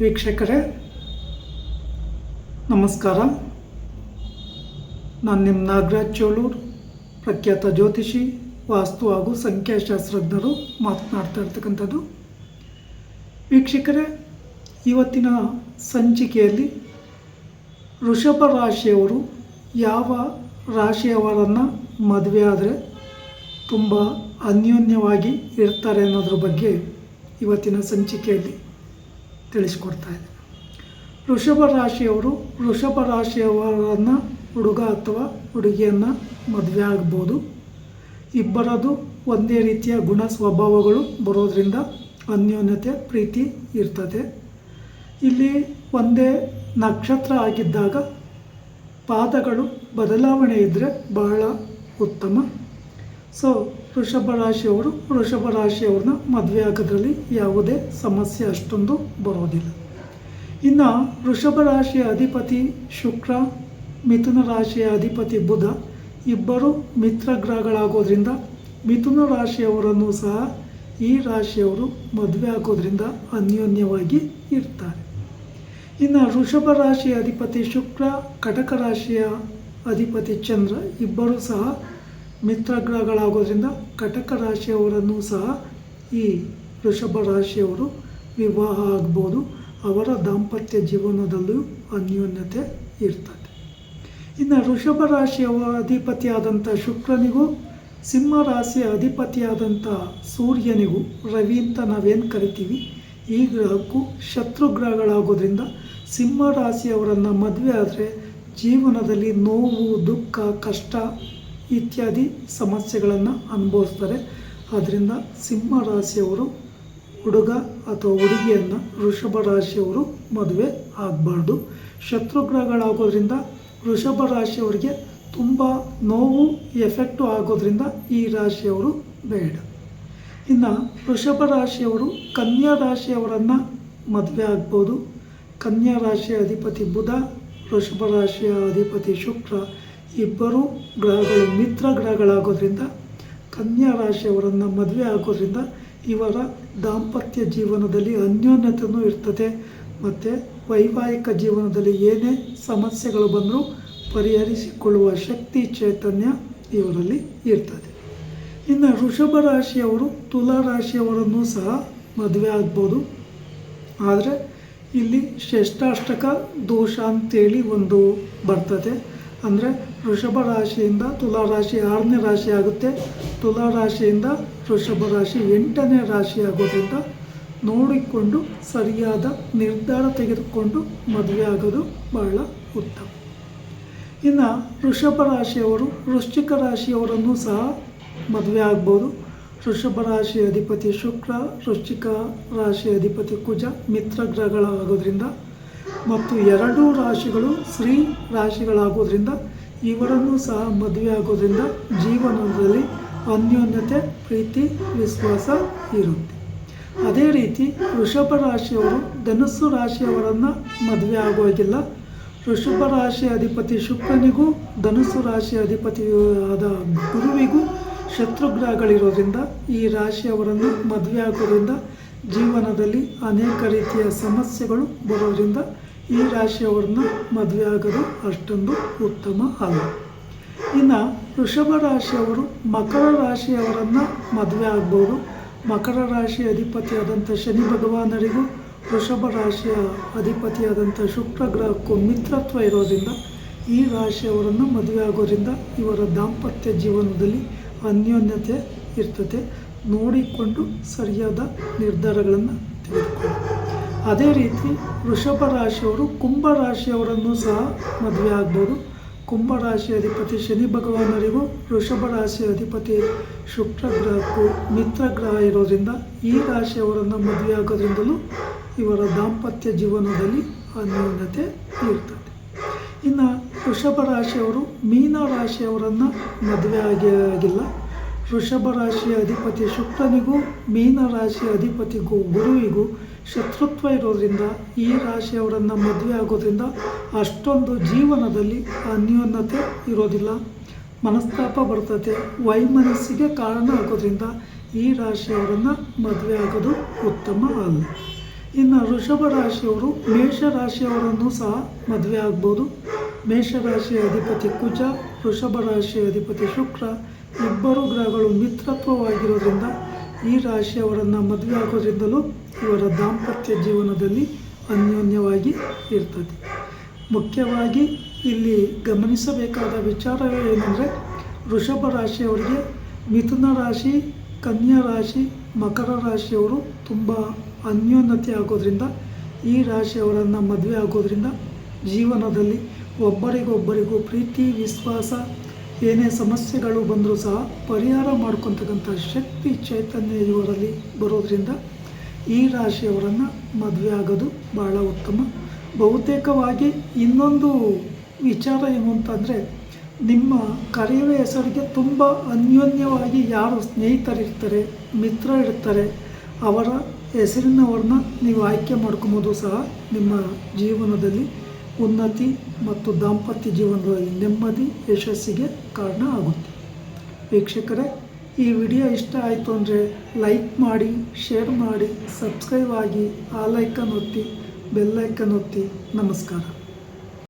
ವೀಕ್ಷಕರೇ, ನಮಸ್ಕಾರ. ನಾನು ನಿಮ್ಮ ನಾಗರಾಜ್ ಚೋಳೂರು, ಪ್ರಖ್ಯಾತ ಜ್ಯೋತಿಷಿ, ವಾಸ್ತು ಹಾಗೂ ಸಂಖ್ಯಾಶಾಸ್ತ್ರಜ್ಞರು ಮಾತನಾಡ್ತಾ ಇರ್ತಕ್ಕಂಥದ್ದು. ವೀಕ್ಷಕರೇ, ಇವತ್ತಿನ ಸಂಚಿಕೆಯಲ್ಲಿ ಋಷಭ ರಾಶಿಯವರು ಯಾವ ರಾಶಿಯವರನ್ನು ಮದುವೆ ಆದರೆ ತುಂಬ ಅನ್ಯೋನ್ಯವಾಗಿ ಇರ್ತಾರೆ ಅನ್ನೋದ್ರ ಬಗ್ಗೆ ಇವತ್ತಿನ ಸಂಚಿಕೆಯಲ್ಲಿ ತಿಳಿಸ್ಕೊಡ್ತಾ ಇದೆ. ವೃಷಭ ರಾಶಿಯವರು ವೃಷಭ ರಾಶಿಯವರನ್ನು ಹುಡುಗ ಅಥವಾ ಹುಡುಗಿಯನ್ನು ಮದುವೆ ಆಗ್ಬೋದು. ಇಬ್ಬರದು ಒಂದೇ ರೀತಿಯ ಗುಣ ಸ್ವಭಾವಗಳು ಬರೋದರಿಂದ ಅನ್ಯೋನ್ಯತೆ, ಪ್ರೀತಿ ಇರ್ತದೆ. ಇಲ್ಲಿ ಒಂದೇ ನಕ್ಷತ್ರ ಆಗಿದ್ದಾಗ ಪಾದಗಳು ಬದಲಾವಣೆ ಇದ್ದರೆ ಬಹಳ ಉತ್ತಮ. ಸೊ ವೃಷಭ ರಾಶಿಯವರು, ವೃಷಭ ರಾಶಿಯವ್ರನ್ನ ಮದುವೆ ಆಗೋದ್ರಲ್ಲಿ ಯಾವುದೇ ಸಮಸ್ಯೆ ಅಷ್ಟೊಂದು ಬರೋದಿಲ್ಲ. ಇನ್ನು ವೃಷಭ ರಾಶಿಯ ಅಧಿಪತಿ ಶುಕ್ರ, ಮಿಥುನ ರಾಶಿಯ ಅಧಿಪತಿ ಬುಧ ಇಬ್ಬರು ಮಿತ್ರ ಗ್ರಹಗಳಾಗೋದ್ರಿಂದ ಮಿಥುನ ರಾಶಿಯವರನ್ನು ಸಹ ಈ ರಾಶಿಯವರು ಮದುವೆ ಆಗೋದ್ರಿಂದ ಅನ್ಯೋನ್ಯವಾಗಿ ಇರ್ತಾರೆ. ಇನ್ನು ವೃಷಭ ರಾಶಿಯ ಅಧಿಪತಿ ಶುಕ್ರ, ಕಟಕ ರಾಶಿಯ ಅಧಿಪತಿ ಚಂದ್ರ ಇಬ್ಬರೂ ಸಹ ಮಿತ್ರ ಗ್ರಹಗಳಾಗೋದ್ರಿಂದ ಕಟಕ ರಾಶಿಯವರನ್ನು ಸಹ ಈ ವೃಷಭ ರಾಶಿಯವರು ವಿವಾಹ ಆಗ್ಬೋದು. ಅವರ ದಾಂಪತ್ಯ ಜೀವನದಲ್ಲೂ ಅನ್ಯೋನ್ಯತೆ ಇರ್ತದೆ. ಇನ್ನು ವೃಷಭ ರಾಶಿಯವರ ಅಧಿಪತಿಯಾದಂಥ ಶುಕ್ರನಿಗೂ, ಸಿಂಹ ರಾಶಿಯ ಅಧಿಪತಿಯಾದಂಥ ಸೂರ್ಯನಿಗೂ ರವಿ ಅಂತ ನಾವೇನು ಕರಿತೀವಿ? ಈ ಗ್ರಹಕ್ಕೂ ಶತ್ರು ಗ್ರಹಗಳಾಗೋದ್ರಿಂದ ಸಿಂಹ ರಾಶಿಯವರನ್ನು ಮದುವೆ ಆದರೆ ಜೀವನದಲ್ಲಿ ನೋವು, ದುಃಖ, ಕಷ್ಟ ಇತ್ಯಾದಿ ಸಮಸ್ಯೆಗಳನ್ನು ಅನುಭವಿಸ್ತಾರೆ. ಆದ್ದರಿಂದ ಸಿಂಹ ರಾಶಿಯವರು ಹುಡುಗ ಅಥವಾ ಹುಡುಗಿಯನ್ನು ವೃಷಭ ರಾಶಿಯವರು ಮದುವೆ ಆಗಬಾರ್ದು. ಶತ್ರುಗ್ರಹಗಳಾಗೋದ್ರಿಂದ ವೃಷಭ ರಾಶಿಯವರಿಗೆ ತುಂಬ ನೋವು, ಎಫೆಕ್ಟು ಆಗೋದ್ರಿಂದ ಈ ರಾಶಿಯವರು ಬೇಡ. ಇನ್ನು ವೃಷಭ ರಾಶಿಯವರು ಕನ್ಯಾ ರಾಶಿಯವರನ್ನು ಮದುವೆ ಆಗ್ಬೋದು. ಕನ್ಯಾ ರಾಶಿಯ ಅಧಿಪತಿ ಬುಧ, ವೃಷಭ ರಾಶಿಯ ಅಧಿಪತಿ ಶುಕ್ರ ಇಬ್ಬರೂ ಗ್ರಹಗಳು ಮಿತ್ರ ಗ್ರಹಗಳಾಗೋದ್ರಿಂದ ಕನ್ಯಾ ರಾಶಿಯವರನ್ನು ಮದುವೆ ಆಗೋದ್ರಿಂದ ಇವರ ದಾಂಪತ್ಯ ಜೀವನದಲ್ಲಿ ಅನ್ಯೋನ್ಯತೆಯೂ ಇರ್ತದೆ. ಮತ್ತು ವೈವಾಹಿಕ ಜೀವನದಲ್ಲಿ ಏನೇ ಸಮಸ್ಯೆಗಳು ಬಂದರೂ ಪರಿಹರಿಸಿಕೊಳ್ಳುವ ಶಕ್ತಿ, ಚೈತನ್ಯ ಇವರಲ್ಲಿ ಇರ್ತದೆ. ಇನ್ನು ಋಷಭ ರಾಶಿಯವರು ತುಲಾ ರಾಶಿಯವರನ್ನು ಸಹ ಮದುವೆ ಆಗ್ಬೋದು. ಆದರೆ ಇಲ್ಲಿ ಶ್ರೇಷ್ಠಾಷ್ಟಕ ದೋಷ ಅಂತೇಳಿ ಒಂದು ಬರ್ತದೆ. ಅಂದರೆ ವೃಷಭ ರಾಶಿಯಿಂದ ತುಲಾ ರಾಶಿ ಆರನೇ ರಾಶಿ ಆಗುತ್ತೆ. ತುಲಾ ರಾಶಿಯಿಂದ ವೃಷಭ ರಾಶಿ ಎಂಟನೇ ರಾಶಿ ಆಗೋದ್ರಿಂದ ನೋಡಿಕೊಂಡು ಸರಿಯಾದ ನಿರ್ಧಾರ ತೆಗೆದುಕೊಂಡು ಮದುವೆ ಆಗೋದು ಬಹಳ ಉತ್ತಮ. ಇನ್ನು ವೃಷಭ ರಾಶಿಯವರು ವೃಶ್ಚಿಕ ರಾಶಿಯವರನ್ನು ಸಹ ಮದುವೆ ಆಗ್ಬೋದು. ವೃಷಭ ರಾಶಿ ಅಧಿಪತಿ ಶುಕ್ರ, ವೃಶ್ಚಿಕ ರಾಶಿ ಅಧಿಪತಿ ಕುಜ, ಮಿತ್ರ ಗ್ರಹಗಳಾಗೋದ್ರಿಂದ ಮತ್ತು ಎರಡೂ ರಾಶಿಗಳು ಸ್ತ್ರೀ ರಾಶಿಗಳಾಗೋದ್ರಿಂದ ಇವರನ್ನು ಸಹ ಮದುವೆ ಆಗೋದ್ರಿಂದ ಜೀವನದಲ್ಲಿ ಅನ್ಯೋನ್ಯತೆ, ಪ್ರೀತಿ, ವಿಶ್ವಾಸ ಇರುತ್ತೆ. ಅದೇ ರೀತಿ ವೃಷಭ ರಾಶಿಯವರು ಧನುಸ್ಸು ರಾಶಿಯವರನ್ನು ಮದುವೆ ಆಗೋದಿಲ್ಲ. ವೃಷಭ ರಾಶಿಯ ಅಧಿಪತಿ ಶುಕ್ರನಿಗೂ ಧನುಸ್ಸು ರಾಶಿಯ ಅಧಿಪತಿ ಆದ ಗುರುವಿಗೂ ಶತ್ರುಗ್ರಹಗಳಿರೋದ್ರಿಂದ ಈ ರಾಶಿಯವರನ್ನು ಮದುವೆ ಆಗೋದ್ರಿಂದ ಜೀವನದಲ್ಲಿ ಅನೇಕ ರೀತಿಯ ಸಮಸ್ಯೆಗಳು ಬರೋದ್ರಿಂದ ಈ ರಾಶಿಯವರನ್ನು ಮದುವೆ ಆಗೋದು ಅಷ್ಟೊಂದು ಉತ್ತಮ ಅಲ್ಲ. ಇನ್ನು ವೃಷಭ ರಾಶಿಯವರು ಮಕರ ರಾಶಿಯವರನ್ನು ಮದುವೆ ಆಗ್ಬೋದು. ಮಕರ ರಾಶಿ ಅಧಿಪತಿಯಾದಂಥ ಶನಿ ಭಗವಾನರಿಗೂ ವೃಷಭ ರಾಶಿಯ ಅಧಿಪತಿಯಾದಂಥ ಶುಕ್ರ ಗ್ರಹಕ್ಕೂ ಮಿತ್ರತ್ವ ಇರೋದ್ರಿಂದ ಈ ರಾಶಿಯವರನ್ನು ಮದುವೆ ಆಗೋದ್ರಿಂದ ಇವರ ದಾಂಪತ್ಯ ಜೀವನದಲ್ಲಿ ಅನ್ಯೋನ್ಯತೆ ಇರ್ತದೆ. ನೋಡಿಕೊಂಡು ಸರಿಯಾದ ನಿರ್ಧಾರಗಳನ್ನು ತೆಗೆದುಕೊಳ್ಳಿ. ಅದೇ ರೀತಿ ವೃಷಭ ರಾಶಿಯವರು ಕುಂಭ ರಾಶಿಯವರನ್ನು ಸಹ ಮದುವೆ ಆಗ್ಬೋದು. ಕುಂಭ ರಾಶಿ ಅಧಿಪತಿ ಶನಿ ಭಗವಾನರಿಗೂ ವೃಷಭ ರಾಶಿ ಅಧಿಪತಿ ಶುಕ್ರ ಗ್ರಹಕ್ಕೂ ಮಿತ್ರ ಗ್ರಹ ಇರೋದ್ರಿಂದ ಈ ರಾಶಿಯವರನ್ನು ಮದುವೆ ಆಗೋದ್ರಿಂದಲೂ ಇವರ ದಾಂಪತ್ಯ ಜೀವನದಲ್ಲಿ ಅನ್ಯೂನ್ಯತೆ ಇರ್ತದೆ. ಇನ್ನು ವೃಷಭ ರಾಶಿಯವರು ಮೀನ ರಾಶಿಯವರನ್ನು ಮದುವೆ ಆಗಿ ಆಗಿಲ್ಲ. ವೃಷಭ ರಾಶಿಯ ಅಧಿಪತಿ ಶುಕ್ರನಿಗೂ ಮೀನ ರಾಶಿಯ ಅಧಿಪತಿಗೂ ಗುರುವಿಗೂ ಶತ್ರುತ್ವ ಇರೋದರಿಂದ ಈ ರಾಶಿಯವರನ್ನು ಮದುವೆ ಆಗೋದ್ರಿಂದ ಅಷ್ಟೊಂದು ಜೀವನದಲ್ಲಿ ಅನ್ಯೋನ್ಯತೆ ಇರೋದಿಲ್ಲ. ಮನಸ್ತಾಪ ಬರ್ತದೆ ವೈಮನಸ್ಸಿಗೆ ಕಾರಣ ಆಗೋದ್ರಿಂದ ಈ ರಾಶಿಯವರನ್ನು ಮದುವೆ ಆಗೋದು ಉತ್ತಮ ಅಲ್ಲ. ಇನ್ನು ಋಷಭ ರಾಶಿಯವರು ಮೇಷ ರಾಶಿಯವರನ್ನು ಸಹ ಮದುವೆ ಆಗ್ಬೋದು. ಮೇಷ ರಾಶಿಯ ಅಧಿಪತಿ ಕುಜ, ವೃಷಭ ರಾಶಿಯ ಅಧಿಪತಿ ಶುಕ್ರ ಇಬ್ಬರು ಗ್ರಹಗಳು ಮಿತ್ರತ್ವವಾಗಿರೋದ್ರಿಂದ ಈ ರಾಶಿಯವರನ್ನು ಮದುವೆ ಆಗೋದ್ರಿಂದಲೂ ಇವರ ದಾಂಪತ್ಯ ಜೀವನದಲ್ಲಿ ಅನ್ಯೋನ್ಯವಾಗಿ ಇರ್ತದೆ. ಮುಖ್ಯವಾಗಿ ಇಲ್ಲಿ ಗಮನಿಸಬೇಕಾದ ವಿಚಾರವೇ ಏನಂದರೆ ವೃಷಭ ರಾಶಿಯವರಿಗೆ ಮಿಥುನ ರಾಶಿ, ಕನ್ಯಾ ರಾಶಿ, ಮಕರ ರಾಶಿಯವರು ತುಂಬ ಅನ್ಯೋನ್ಯತೆ ಆಗೋದ್ರಿಂದ, ಈ ರಾಶಿಯವರನ್ನು ಮದುವೆ ಆಗೋದ್ರಿಂದ ಜೀವನದಲ್ಲಿ ಒಬ್ಬರಿಗೊಬ್ಬರಿಗೂ ಪ್ರೀತಿ, ವಿಶ್ವಾಸ, ಏನೇ ಸಮಸ್ಯೆಗಳು ಬಂದರೂ ಸಹ ಪರಿಹಾರ ಮಾಡ್ಕೊತಕ್ಕಂಥ ಶಕ್ತಿ, ಚೈತನ್ಯ ಇವರಲ್ಲಿ ಬರೋದ್ರಿಂದ ಈ ರಾಶಿಯವರನ್ನು ಮದುವೆ ಆಗೋದು ಬಹಳ ಉತ್ತಮ. ಬಹುತೇಕವಾಗಿ ಇನ್ನೊಂದು ವಿಚಾರ ಏನು ಅಂತಂದರೆ ನಿಮ್ಮ ಕರೆಯುವ ಹೆಸರಿಗೆ ತುಂಬ ಅನ್ಯೋನ್ಯವಾಗಿ ಯಾರು ಸ್ನೇಹಿತರಿರ್ತಾರೆ, ಮಿತ್ರ ಇರ್ತಾರೆ, ಅವರ ಹೆಸರಿನವ್ರನ್ನ ನೀವು ಆಯ್ಕೆ ಮಾಡ್ಕೊಬೋದು ಸಹ ನಿಮ್ಮ ಜೀವನದಲ್ಲಿ. ಉನ್ನತಿ ಮತ್ತು ದಾಂಪತ್ಯ ಜೀವನದಲ್ಲಿ ನೆಮ್ಮದಿ, ಯಶಸ್ಸಿಗೆ ಕಾರಣ ಆಗುತ್ತೆ. ವೀಕ್ಷಕರೇ ಈ ವಿಡಿಯೋ ಇಷ್ಟ ಆಯಿತು ಅಂದರೆ ಲೈಕ್ ಮಾಡಿ, ಶೇರ್ ಮಾಡಿ, ಸಬ್ಸ್ಕ್ರೈಬ್ ಆಗಿ, ಆ ಲೈಕನ್ ಒತ್ತಿ ಬೆಲ್ಲೈಕನ್ ಒತ್ತಿ. ನಮಸ್ಕಾರ.